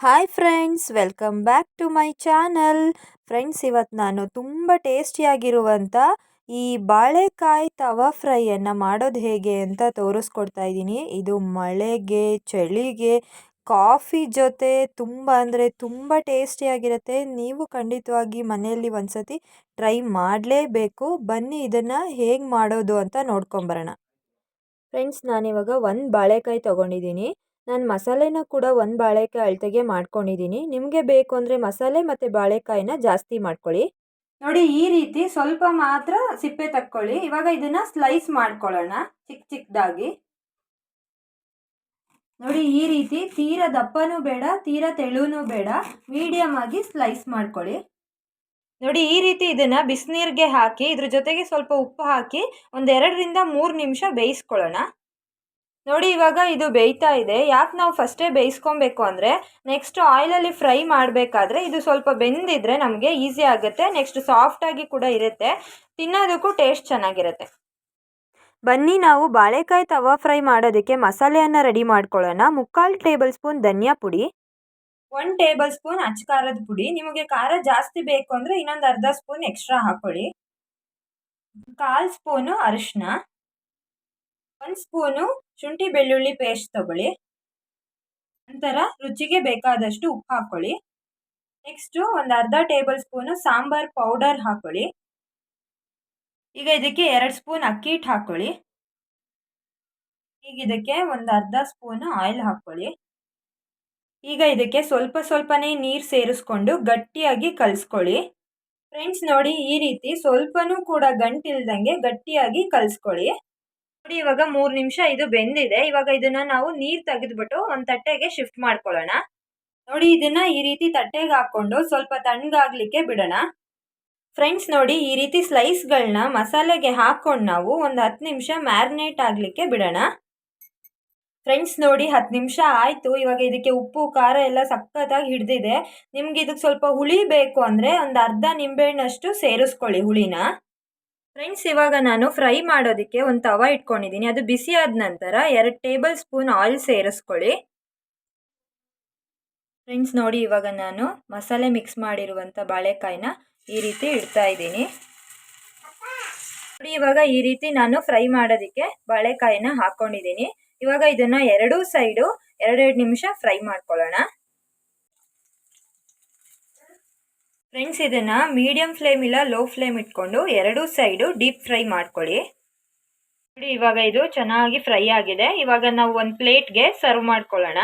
Hi friends welcome back to my channel friends ಇವತ್ತು ನಾನು ತುಂಬ ಟೇಸ್ಟಿಯಾಗಿರುವಂಥ ಈ ಬಾಳೆಕಾಯಿ ತವಾ ಫ್ರೈಯನ್ನು ಮಾಡೋದು ಹೇಗೆ ಅಂತ ತೋರಿಸ್ಕೊಡ್ತಾ ಇದ್ದೀನಿ. ಇದು ಮಳೆಗೆ, ಚಳಿಗೆ ಕಾಫಿ ಜೊತೆ ತುಂಬ ಅಂದರೆ ತುಂಬ ಟೇಸ್ಟಿಯಾಗಿರುತ್ತೆ ನೀವು ಖಂಡಿತವಾಗಿ ಮನೆಯಲ್ಲಿ ಒಂದ್ಸತಿ ಟ್ರೈ ಮಾಡಲೇಬೇಕು. ಬನ್ನಿ ಇದನ್ನು ಹೇಗೆ ಮಾಡೋದು ಅಂತ ನೋಡ್ಕೊಂಬರೋಣ. ಫ್ರೆಂಡ್ಸ್ ನಾನಿವಾಗ ಒಂದು ಬಾಳೆಕಾಯಿ ತೊಗೊಂಡಿದ್ದೀನಿ. ನಾನು ಮಸಾಲೆನ ಕೂಡ ಒಂದು ಬಾಳೆಕಾಯಿ ಅಳತೆಗೆ ಮಾಡ್ಕೊಂಡಿದ್ದೀನಿ ನಿಮಗೆ ಬೇಕು ಅಂದರೆ ಮಸಾಲೆ ಮತ್ತು ಬಾಳೆಕಾಯಿನ ಜಾಸ್ತಿ ಮಾಡ್ಕೊಳ್ಳಿ. ನೋಡಿ, ಈ ರೀತಿ ಸ್ವಲ್ಪ ಮಾತ್ರ ಸಿಪ್ಪೆ ತಕ್ಕೊಳ್ಳಿ. ಇವಾಗ ಇದನ್ನು ಸ್ಲೈಸ್ ಮಾಡ್ಕೊಳ್ಳೋಣ ಚಿಕ್ಕ ಚಿಕ್ಕದಾಗಿ ನೋಡಿ, ಈ ರೀತಿ ತೀರ ದಪ್ಪನೂ ಬೇಡ, ತೀರ ತೆಳುನೂ ಬೇಡ. ಮೀಡಿಯಮ್ ಆಗಿ ಸ್ಲೈಸ್ ಮಾಡ್ಕೊಳ್ಳಿ. ನೋಡಿ, ಈ ರೀತಿ ಇದನ್ನ ಬಿಸಿನೀರಿಗೆ ಹಾಕಿ, ಇದ್ರ ಜೊತೆಗೆ ಸ್ವಲ್ಪ ಉಪ್ಪು ಹಾಕಿ ಒಂದೆರಡರಿಂದ ಮೂರು ನಿಮಿಷ ಬೇಯಿಸ್ಕೊಳ್ಳೋಣ. ನೋಡಿ, ಇವಾಗ ಇದು ಬೇಯ್ತಾ ಇದೆ. ಯಾಕೆ ನಾವು ಫಸ್ಟೇ ಬೇಯಿಸ್ಕೊಬೇಕು ಅಂದರೆ ನೆಕ್ಸ್ಟ್ ಆಯಿಲಲ್ಲಿ ಫ್ರೈ ಮಾಡಬೇಕಾದ್ರೆ ಇದು ಸ್ವಲ್ಪ ಬೆಂದಿದ್ರೆ ನಮಗೆ ಈಸಿ ಆಗುತ್ತೆ. ನೆಕ್ಸ್ಟ್ ಸಾಫ್ಟಾಗಿ ಕೂಡ ಇರುತ್ತೆ. ತಿನ್ನೋದಕ್ಕೂ ಟೇಸ್ಟ್ ಚೆನ್ನಾಗಿರುತ್ತೆ. ಬನ್ನಿ, ನಾವು ಬಾಳೆಕಾಯಿ ತವಾ ಫ್ರೈ ಮಾಡೋದಕ್ಕೆ ಮಸಾಲೆಯನ್ನು ರೆಡಿ ಮಾಡ್ಕೊಳ್ಳೋಣ. ಮುಕ್ಕಾಲು ಟೇಬಲ್ ಸ್ಪೂನ್ ಧನಿಯಾ ಪುಡಿ ಒನ್ ಟೇಬಲ್ ಸ್ಪೂನ್ ಅಚ್ಕಾರದ ಪುಡಿ. ನಿಮಗೆ ಖಾರ ಜಾಸ್ತಿ ಬೇಕು ಅಂದರೆ ಇನ್ನೊಂದು ಅರ್ಧ ಸ್ಪೂನ್ ಎಕ್ಸ್ಟ್ರಾ ಹಾಕೊಳ್ಳಿ. ಕಾಲು ಸ್ಪೂನು ಅರಿಶಿನ ಒಂದು ಸ್ಪೂನು ಶುಂಠಿ ಬೆಳ್ಳುಳ್ಳಿ ಪೇಸ್ಟ್ ತಗೊಳ್ಳಿ. ನಂತರ ರುಚಿಗೆ ಬೇಕಾದಷ್ಟು ಉಪ್ಪು ಹಾಕ್ಕೊಳ್ಳಿ ನೆಕ್ಸ್ಟು ಒಂದು ಅರ್ಧ ಟೇಬಲ್ ಸ್ಪೂನು ಸಾಂಬಾರ್ ಪೌಡರ್ ಹಾಕ್ಕೊಳ್ಳಿ ಈಗ ಇದಕ್ಕೆ ಎರಡು ಸ್ಪೂನ್ ಅಕ್ಕಿ ಹಿಟ್ಟು ಹಾಕ್ಕೊಳ್ಳಿ ಈಗ ಇದಕ್ಕೆ ಒಂದು ಅರ್ಧ ಸ್ಪೂನು ಆಯಿಲ್ ಹಾಕ್ಕೊಳ್ಳಿ ಈಗ ಇದಕ್ಕೆ ಸ್ವಲ್ಪ ಸ್ವಲ್ಪನೇ ನೀರು ಸೇರಿಸ್ಕೊಂಡು ಗಟ್ಟಿಯಾಗಿ ಕಲಿಸ್ಕೊಳ್ಳಿ. ಫ್ರೆಂಡ್ಸ್ ನೋಡಿ ಈ ರೀತಿ ಸ್ವಲ್ಪನೂ ಕೂಡ ಗಂಟಿಲ್ದಂಗೆ ಗಟ್ಟಿಯಾಗಿ ಕಲಿಸ್ಕೊಳ್ಳಿ. ನೋಡಿ, ಇವಾಗ ಮೂರು ನಿಮಿಷ ಇದು ಬೆಂದಿದೆ. ಇವಾಗ ಇದನ್ನ ನಾವು ನೀರು ತೆಗೆದ್ಬಿಟ್ಟು ಒಂದು ತಟ್ಟೆಗೆ ಶಿಫ್ಟ್ ಮಾಡ್ಕೊಳ್ಳೋಣ. ನೋಡಿ, ಇದನ್ನ ಈ ರೀತಿ ತಟ್ಟೆಗೆ ಹಾಕ್ಕೊಂಡು ಸ್ವಲ್ಪ ತಣ್ಣಗಾಗ್ಲಿಕ್ಕೆ ಬಿಡೋಣ. ಫ್ರೆಂಡ್ಸ್ ನೋಡಿ, ಈ ರೀತಿ ಸ್ಲೈಸ್ಗಳನ್ನ ಮಸಾಲೆಗೆ ಹಾಕ್ಕೊಂಡು ನಾವು ಒಂದು ಹತ್ತು ನಿಮಿಷ ಮ್ಯಾರಿನೇಟ್ ಆಗಲಿಕ್ಕೆ ಬಿಡೋಣ. ಫ್ರೆಂಡ್ಸ್ ನೋಡಿ, ಹತ್ತು ನಿಮಿಷ ಆಯಿತು. ಇವಾಗ ಇದಕ್ಕೆ ಉಪ್ಪು, ಖಾರ ಎಲ್ಲ ಸಖತ್ತಾಗಿ ಹಿಡಿದಿದೆ. ನಿಮ್ಗೆ ಇದಕ್ಕೆ ಸ್ವಲ್ಪ ಹುಳಿ ಬೇಕು ಅಂದರೆ ಒಂದು ಅರ್ಧ ನಿಂಬೆಹಣ್ಣಷ್ಟು ಸೇರಿಸ್ಕೊಳ್ಳಿ ಹುಳಿನ. ಫ್ರೆಂಡ್ಸ್ ಇವಾಗ ನಾನು ಫ್ರೈ ಮಾಡೋದಕ್ಕೆ ಒಂದು ತವ ಇಟ್ಕೊಂಡಿದ್ದೀನಿ. ಅದು ಬಿಸಿ ಆದ ನಂತರ ಎರಡು ಟೇಬಲ್ ಸ್ಪೂನ್ ಆಯಿಲ್ ಸೇರಿಸ್ಕೊಳ್ಳಿ. ಫ್ರೆಂಡ್ಸ್ ನೋಡಿ ಇವಾಗ ನಾನು ಮಸಾಲೆ ಮಿಕ್ಸ್ ಮಾಡಿರುವಂಥ ಬಾಳೆಕಾಯಿನ ಈ ರೀತಿ ಇಡ್ತಾ ಇದ್ದೀನಿ. ನೋಡಿ ಇವಾಗ ಈ ರೀತಿ ನಾನು ಫ್ರೈ ಮಾಡೋದಕ್ಕೆ ಬಾಳೆಕಾಯಿನ ಹಾಕ್ಕೊಂಡಿದ್ದೀನಿ ಇವಾಗ ಇದನ್ನು ಎರಡೂ ಸೈಡು ಎರಡೆರಡು ನಿಮಿಷ ಫ್ರೈ ಮಾಡ್ಕೊಳ್ಳೋಣ. ಫ್ರೆಂಡ್ಸ್ ಇದನ್ನು ಮೀಡಿಯಮ್ ಫ್ಲೇಮ್ ಇಲ್ಲ ಲೋ ಫ್ಲೇಮ್ ಇಟ್ಕೊಂಡು ಎರಡೂ ಸೈಡು ಡೀಪ್ ಫ್ರೈ ಮಾಡ್ಕೊಳ್ಳಿ. ನೋಡಿ, ಇವಾಗ ಇದು ಚೆನ್ನಾಗಿ ಫ್ರೈ ಆಗಿದೆ. ಇವಾಗ ನಾವು ಒಂದು ಪ್ಲೇಟ್ಗೆ ಸರ್ವ್ ಮಾಡ್ಕೊಳ್ಳೋಣ.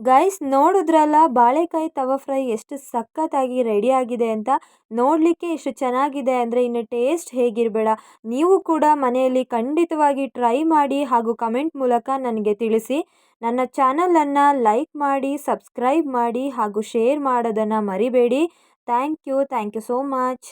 ಗೈಸ್ ನೋಡಿದ್ರಲ್ಲ, ಬಾಳೆಕಾಯಿ ತವ ಫ್ರೈ ಎಷ್ಟು ಸಖತ್ತಾಗಿ ರೆಡಿ ಆಗಿದೆ ಅಂತ. ನೋಡಲಿಕ್ಕೆ ಎಷ್ಟು ಚೆನ್ನಾಗಿದೆ ಅಂದರೆ ಇನ್ನು ಟೇಸ್ಟ್ ಹೇಗಿರಬೇಡ. ನೀವು ಕೂಡ ಮನೆಯಲ್ಲಿ ಖಂಡಿತವಾಗಿ ಟ್ರೈ ಮಾಡಿ ಹಾಗೂ ಕಮೆಂಟ್ ಮೂಲಕ ನನಗೆ ತಿಳಿಸಿ. ನನ್ನ ಚಾನಲನ್ನು ಲೈಕ್ ಮಾಡಿ, ಸಬ್ಸ್ಕ್ರೈಬ್ ಮಾಡಿ ಹಾಗೂ ಶೇರ್ ಮಾಡೋದನ್ನು ಮರಿಬೇಡಿ. Thank you thank you so much.